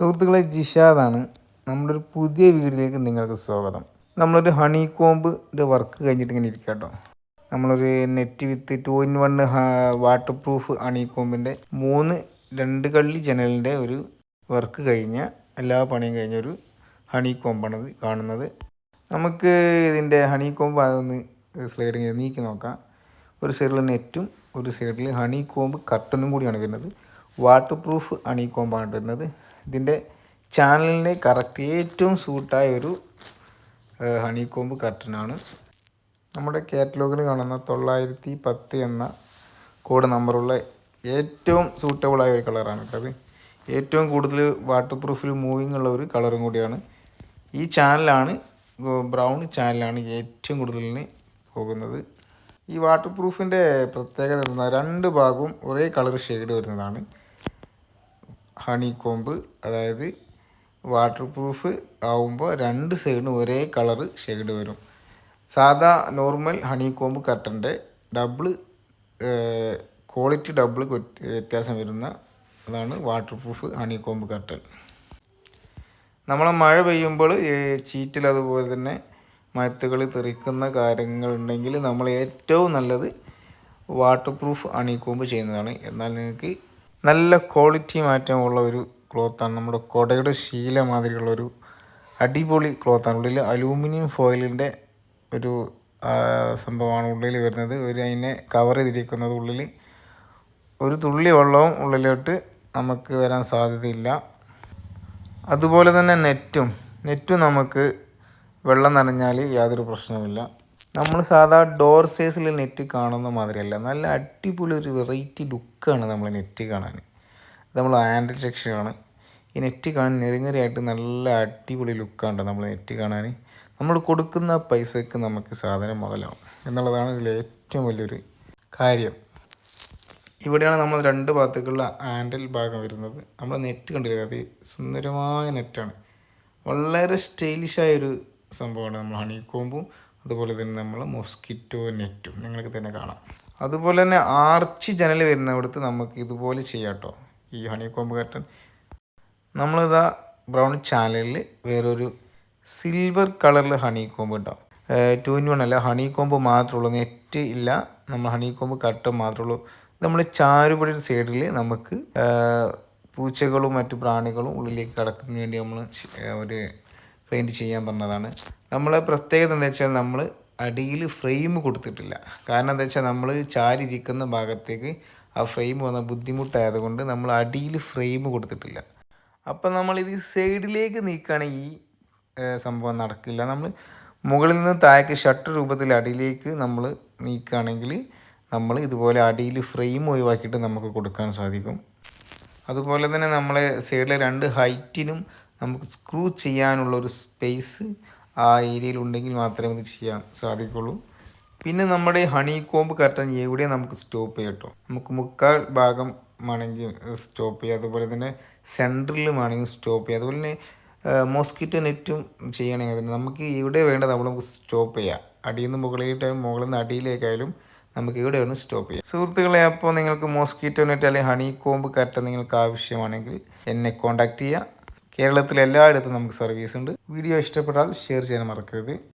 സുഹൃത്തുക്കളെ ജിഷാദാണ് നമ്മുടെ ഒരു പുതിയ വീഡിയോയിലേക്ക് നിങ്ങൾക്ക് സ്വാഗതം. നമ്മളൊരു ഹണി കോമ്പിന്റെ വർക്ക് കഴിഞ്ഞിട്ട് ഇങ്ങനെ ഇരിക്കുക കേട്ടോ നമ്മളൊരു net with two in one waterproof honey കോമ്പിന്റെ മൂന്ന് രണ്ട് കള്ളി ജനലിന്റെ ഒരു വർക്ക് കഴിഞ്ഞ എല്ലാ പണിയും കഴിഞ്ഞ ഒരു ഹണി കോമ്പാണ് കാണുന്നത്. നമുക്ക് ഇതിന്റെ ഹണി കോമ്പ് അതൊന്ന് സ്ലൈഡിങ് നീക്കി നോക്കാം. ഒരു സൈഡിൽ നെറ്റും ഒരു സൈഡിൽ ഹണി കോമ്പ് കട്ടനും കൂടിയാണ് വരുന്നത്. വാട്ടർ പ്രൂഫ് ഹണി കോമ്പാണ് വരുന്നത്. ഇതിന്റെ ചാനലിന് കറക്റ്റ് ഏറ്റവും സൂട്ടായ ഒരു ഹണി കോമ്പ് കർട്ടനാണ് നമ്മുടെ കാറ്റലോഗിൽ കാണുന്ന തൊള്ളായിരത്തി പത്ത് എന്ന കോഡ് നമ്പറുള്ള ഏറ്റവും സൂട്ടബിളായ ഒരു കളറാണ് കേട്ടത് ഏറ്റവും കൂടുതൽ വാട്ടർ പ്രൂഫിൽ മൂവിങ് ഉള്ള ഒരു കളറും കൂടിയാണ്. ഈ ചാനലാണ് ബ്രൗൺ ചാനലാണ് ഏറ്റവും കൂടുതലിന് പോകുന്നത്. ഈ വാട്ടർ പ്രൂഫിന്റെ പ്രത്യേകത രണ്ട് ഭാഗവും ഒരേ കളർ ഷെയ്ഡ് വരുന്നതാണ്. ഹണി അതായത് വാട്ടർ പ്രൂഫ് ആവുമ്പോൾ രണ്ട് സൈഡിനും ഒരേ കളറ് ഷെയ്ഡ് വരും. സാധാ നോർമൽ ഹണി കോമ്പ് കട്ടന്റെ ഡബിൾ ക്വാളിറ്റി ഡബിൾ വ്യത്യാസം വരുന്ന അതാണ് വാട്ടർ പ്രൂഫ് ഹണി കോമ്പ് കട്ടൻ നമ്മളെ മഴ പെയ്യുമ്പോൾ ചീറ്റിൽ അതുപോലെ തന്നെ മരത്തുകൾ തെറിക്കുന്ന കാര്യങ്ങൾ ഉണ്ടെങ്കിൽ നമ്മൾ ഏറ്റവും നല്ലത് വാട്ടർ പ്രൂഫ് ഹണി ചെയ്യുന്നതാണ്. എന്നാൽ നിങ്ങൾക്ക് നല്ല ക്വാളിറ്റി മാറ്റമുള്ള ഒരു ക്ലോത്താണ് നമ്മുടെ കൊടയുടെ ശീല മാതിരിയുള്ള ഒരു അടിപൊളി ക്ലോത്താണ് ഉള്ളിൽ അലൂമിനിയം ഫോയിലിന്റെ ഒരു സംഭവമാണ് ഉള്ളിൽ വരുന്നത്. ഒരു അതിനെ കവർ ചെയ്തിരിക്കുന്നത് ഉള്ളിൽ ഒരു തുള്ളി വെള്ളവും ഉള്ളിലോട്ട് നമുക്ക് വരാൻ സാധ്യതയില്ല. അതുപോലെ തന്നെ നെറ്റും. നെറ്റും നമുക്ക് വെള്ളം നനഞ്ഞാൽ യാതൊരു പ്രശ്നവുമില്ല. നമ്മൾ സാധാ ഡോർ സൈസിൽ നെറ്റ് കാണുന്ന മാതിരിയല്ല. നല്ല അടിപൊളി ഒരു വെറൈറ്റി ലുക്കാണ് നമ്മൾ നെറ്റ് കാണാൻ. ഇത് നമ്മൾ ആൻഡ് സെക്ഷനാണ് ഈ നെറ്റ് കാണാൻ നെറിഞ്ഞെറിയായിട്ട് നല്ല അടിപൊളി ലുക്കാണ് നമ്മൾ നെറ്റ് കാണാൻ. നമ്മൾ കൊടുക്കുന്ന പൈസക്ക് നമുക്ക് സാധനം മുതലാവും എന്നുള്ളതാണ് ഇതിലെ ഏറ്റവും വലിയൊരു കാര്യം. ഇവിടെയാണ് നമ്മൾ രണ്ട് ഭാഗത്തേക്കുള്ള ആൻഡൽ ഭാഗം വരുന്നത്. നമ്മൾ നെറ്റ് കണ്ടില്ല? അത് സുന്ദരമായ നെറ്റാണ് വളരെ സ്റ്റൈലിഷായൊരു സംഭവമാണ് നമ്മൾ ഹണി കോമ്പും അതുപോലെ തന്നെ നമ്മൾ മൊസ്കിറ്റോ നെറ്റും നിങ്ങൾക്ക് തന്നെ കാണാം. അതുപോലെ തന്നെ ആർച്ച് ജനൽ വരുന്നിടത്ത് നമുക്ക് ഇതുപോലെ ചെയ്യാം കേട്ടോ ഈ ഹണി കോമ്പ് കർട്ടൻ നമ്മളിതാ ബ്രൗൺ ചാനലിൽ വേറൊരു സിൽവർ കളറിൽ ഹണി കോമ്പ് ഉണ്ടാവും ടു ഇൻ വൺ അല്ല ഹണി കോമ്പ് മാത്രമേ ഉള്ളൂ നെറ്റ് ഇല്ല നമ്മൾ ഹണി കോമ്പ് കട്ടൻ മാത്രമേ ഉള്ളൂ നമ്മൾ ചാരുപടി സൈഡിൽ നമുക്ക് പൂച്ചകളും മറ്റു പ്രാണികളും ഉള്ളിലേക്ക് കടക്കുന്നതിന് വേണ്ടി നമ്മൾ ഒരു പെയിന്റ് ചെയ്യാൻ പറഞ്ഞതാണ്. നമ്മളെ പ്രത്യേകത എന്താ വെച്ചാൽ നമ്മൾ അടിയിൽ ഫ്രെയിം കൊടുത്തിട്ടില്ല. കാരണം എന്താ വെച്ചാൽ നമ്മൾ ചാരിയിരിക്കുന്ന ഭാഗത്തേക്ക് ആ ഫ്രെയിം വന്ന ബുദ്ധിമുട്ടായതുകൊണ്ട് നമ്മൾ അടിയിൽ ഫ്രെയിം കൊടുത്തിട്ടില്ല. അപ്പം നമ്മളിത് സൈഡിലേക്ക് നീക്കുകയാണെങ്കിൽ ഈ സംഭവം നടക്കില്ല. നമ്മൾ മുകളിൽ നിന്ന് താഴേക്ക് ഷട്ടർ രൂപത്തിൽ അടിയിലേക്ക് നമ്മൾ നീക്കുകയാണെങ്കിൽ നമ്മൾ ഇതുപോലെ അടിയിൽ ഫ്രെയിം ഒഴിവാക്കിയിട്ട് നമുക്ക് കൊടുക്കാൻ സാധിക്കും. അതുപോലെ തന്നെ നമ്മളെ സൈഡിലെ രണ്ട് ഹൈറ്റിനും നമുക്ക് സ്ക്രൂ ചെയ്യാനുള്ള ഒരു സ്പേസ് ആ ഏരിയയിൽ ഉണ്ടെങ്കിൽ മാത്രമേ ഇത് ചെയ്യാൻ സാധിക്കുള്ളൂ. പിന്നെ നമ്മുടെ ഹണി കോമ്പ് കർട്ടൻ എവിടെ നമുക്ക് സ്റ്റോപ്പ് ചെയ്യാം കേട്ടോ നമുക്ക് മുക്കാൽ ഭാഗം വേണമെങ്കിൽ സ്റ്റോപ്പ് ചെയ്യാം. അതുപോലെ തന്നെ സെൻട്രലിലും വേണമെങ്കിൽ സ്റ്റോപ്പ് ചെയ്യാം. അതുപോലെ തന്നെ മോസ്കിറ്റോ നെറ്റും ചെയ്യണമെങ്കിൽ തന്നെ നമുക്ക് എവിടെ വേണ്ടത് അവിടെ നമുക്ക് സ്റ്റോപ്പ് ചെയ്യാം. അടിയിൽ നിന്ന് മുകളിലേക്കായാലും മുകളിൽ നിന്ന് അടിയിലേക്കായാലും നമുക്ക് ഇവിടെ വേണം സ്റ്റോപ്പ് ചെയ്യാം. സുഹൃത്തുക്കളെ അപ്പോൾ നിങ്ങൾക്ക് മോസ്കിറ്റോ നെറ്റ് അല്ലെങ്കിൽ ഹണി കോമ്പ് കർട്ടൻ നിങ്ങൾക്ക് ആവശ്യമാണെങ്കിൽ എന്നെ കോൺടാക്റ്റ് ചെയ്യുക. കേരളത്തിൽ എല്ലായിടത്തും നമുക്ക് സർവീസ് ഉണ്ട്. വീഡിയോ ഇഷ്ടപ്പെട്ടാൽ ഷെയർ ചെയ്യാൻ മറക്കരുത്.